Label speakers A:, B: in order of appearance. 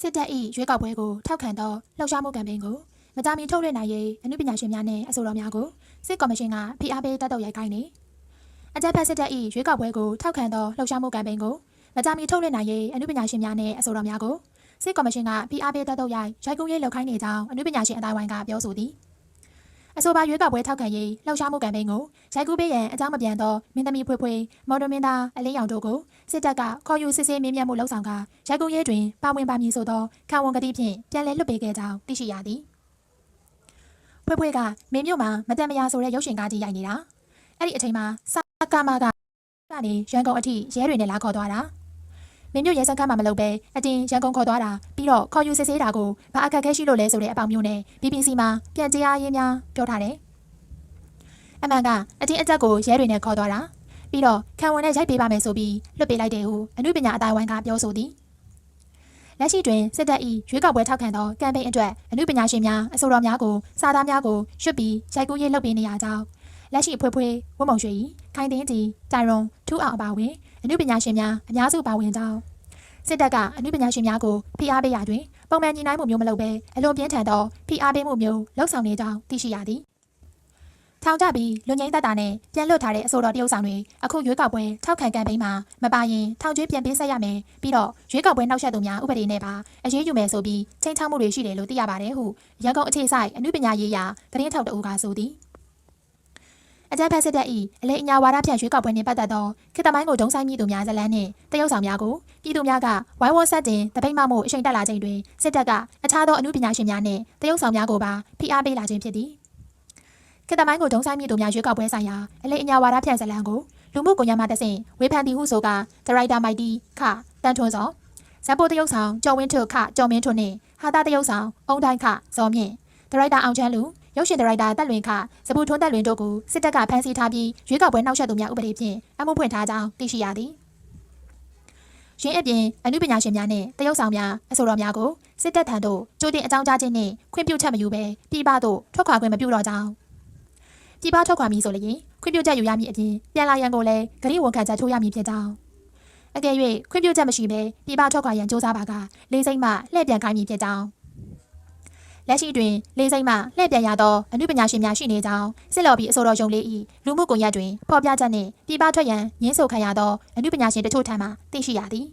A: စစ်တပ်၏ရွေးကောက်ပွဲကိုထောက်ခံသောလှုပ်ရှားမှုကမ်ပိန်းကိုမကြာမီထုတ်လွှင့်နိုင်ရေးအမှုပညာရှင်များနှင့်အဆိုတော်များကိုစစ်ကော်မရှင်ကဖိအားပေးတက်တော့ရိုက်ခိုင်းနေအကြမ်းဖက်စစ်တပ်၏ရွေးကောက်ပွဲကိုထောက်ခံသောလှုပ်ရှားမှုကမ်ပိန်းကိုမကြာမီထုတ်လွှင့်နိုင်ရေးအမှုပညာရှင်များနှင့်အဆိုတော်များကိုစစ်ကော်မရှင်ကဖိအားပေးတက်တော့ရိုက်ရိုက်ကူးရေးလှုပ်ခိုင်းနေကြောင်းအမှုပညာရှင်အတိုင်းဝိုင်းကပြောဆိုသည် အဆိုပါရွေးကောက်ပွဲထောက်ခံရေးလှုပ်ရှားမှုကမ်ပိန်းကိုရိုက်ကူးပေးရန်အကြောင်းမပြန်သောမင်းသမီးဖွေးဖွေးမော်ဒမင်းသားအလင်းရောင်တို့ကိုစစ်တပ်ကခေါ်ယူစစ်ဆေးမြင်းမြတ်မှုလှုပ်ဆောင်ကရိုက်ကူးရဲတွင်ပါဝင်ပါမည်ဆိုသောခံဝန်ကတိဖြင့်ပြန်လည်လွတ်ပေးခဲ့ကြောင်းသိရှိရသည်ဖွေးဖွေးကမင်းမြို့မှာမတန်မရာဆိုတဲ့ရုပ်ရှင်ကားကြီးရိုက်နေတာအဲ့ဒီအချိန်မှာစကားမကကနေရန်ကုန်အထိရဲတွေနဲ့လာခေါ်သွားတာ မင်းမြို့ရဲစခန်းမှာမလုပ်ပဲအတင်းရန်ကုန်ခေါ်သွားတာပြီးတော့ခေါ်ယူစစ်ဆေးတာကိုဘာအခက်အခဲရှိလို့လဲဆိုတဲ့အပေါင်မျိုးနဲ့ BBC မှာပြန်ကြားရင်းများပြောထားတယ်အမှန်ကအတင်းအကျပ်ကိုရဲတွေနဲ့ခေါ်သွားတာပြီးတော့ခံဝန်နဲ့ရိုက်ပေးပါမယ်ဆိုပြီးလွတ်ပေးလိုက်တယ်ဟုအမှုပညာအတိုင်းဝိုင်းကပြောဆိုသည်လက်ရှိတွင်စစ်တပ်၏ရွေးကောက်ပွဲထောက်ခံသောကမ်ပိန်းအတွက်အမှုပညာရှင်များအဆိုတော်များကိုစာသားများကိုရွတ်ပြီးရိုက်ကူးရေးလုပ်ပေးနေရကြောင်းလက်ရှိဖွေးဖွေးဝတ်မုံရွှေ၏ ခိုင်တင်းတီတိုင်ရွန်ထူအောင်အပါဝင်အမှုပညာရှင်များအများစုပါဝင်ကြောင်းစစ်တပ်ကအမှုပညာရှင်များကိုဖိအားပေးရတွင်ပုံမှန်ညီနိုင်မှုမျိုးမလုပ်ဘဲအလွန်ပြင်းထန်သောဖိအားပေးမှုမျိုးလှုပ်ဆောင်နေကြောင်းသိရှိရသည်ထောင်ကြပြီးလူငိမ့်သက်တာနဲ့ပြန်လွတ်ထားတဲ့အဆိုတော်တရုတ်ဆောင်တွေအခုရွေးကောက်ပွဲထောက်ခံကမ်ပိန်းမှာမပါရင်ထောင်ကျွေးပြန်ပေးဆက်ရမယ်ပြီးတော့ရွေးကောက်ပွဲနောက်ဆက်သူများဥပဒေနဲ့ပါအရေးယူမယ်ဆိုပြီးချိန်ချောက်မှုတွေရှိတယ်လို့သိရပါတယ်ဟုရန်ကုန်အခြေဆိုင်အမှုပညာရေးရာသတင်းထောက်တအူကဆိုသည် အကြမ်းဖက်စစ်တပ်၏အလေးအညာဝါဒဖြန့်ရွေးကောက်ပွဲနှင့်ပတ်သက်သောခေတ္တမိုင်းကိုဒုံဆိုင်မိသူများဇလန်းနှင့်တရုတ်ဆောင်များကိုပြည်သူများကဝိုင်းဝန်းဆက်တင်တပိတ်မမှုအချိန်တက်လာချိန်တွင်စစ်တပ်ကအခြားသောအမှုပညာရှင်များနှင့်တရုတ်ဆောင်များကိုပါဖိအားပေးလာခြင်းဖြစ်သည်ခေတ္တမိုင်းကိုဒုံဆိုင်မြေတို့များရွေးကောက်ပွဲဆိုင်ရာအလေးအညာဝါဒဖြန့်ဇလံကိုလူမှုကွန်ရက်မှာတဆင့်ဝေဖန်တီဟုဆိုကဒရိုက်တာမိုက်တီခတန်ထွန်းစောဇက်ပိုတရုတ်ဆောင်ကျော်ဝင်းထွခကျော်မင်းထွန်းနှင့်ဟာတာတရုတ်ဆောင်အုံတိုင်းခဇော်မြင့်ဒရိုက်တာအောင်ချမ်းလူ ရုပ်ရှင်ဒရိုက်တာတက်လွင်ခဇပူထွန်းတက်လွင်တို့ကိုစစ်တပ်ကဖမ်းဆီးထားပြီးရွေးကောက်ပွဲနောက်ဆက်သူများဥပဒေဖြင့်အမှုဖွင့်ထားကြောင်းသိရှိရသည်ရင်းအပြင်အမှုပညာရှင်များနှင့်တရုတ်ဆောင်များအဆိုတော်များကိုစစ်တပ်ထံသို့ကြိုတင်အကြောင်းကြားခြင်းနှင့်ခွင့်ပြုချက်မယူဘဲပြည်ပသို့ထွက်ခွာခွင့်မပြုတော့ကြောင်းပြည်ပထွက်ခွာမည်ဆိုလျင်ခွင့်ပြုချက်ယူရမည်အပြင်ပြန်လာရန်ကိုလည်းဂရိဝန်ခံချက်ထိုးရမည်ဖြစ်ကြောင်းအကယ်၍ခွင့်ပြုချက်မရှိဘဲပြည်ပထွက်ခွာရန်စ조사ပါကလေးစိမ့်မှလှည့်ပြန်ခိုင်းမည်ဖြစ်ကြောင်း လက်ရှိတွင်လေးစိမ့်မှလှည့်ပြန်ရသောအမှုပညာရှင်များရှိနေကြောင်းစစ်လော်ဘီအဆိုတော်ယုံလေး၏လူမှုကွန်ရက်တွင်ဖော်ပြချက်နှင့်ပြည်ပထွက်ရန်ငင်းဆိုခံရသောအမှုပညာရှင်တချို့ထံမှသိရှိရသည်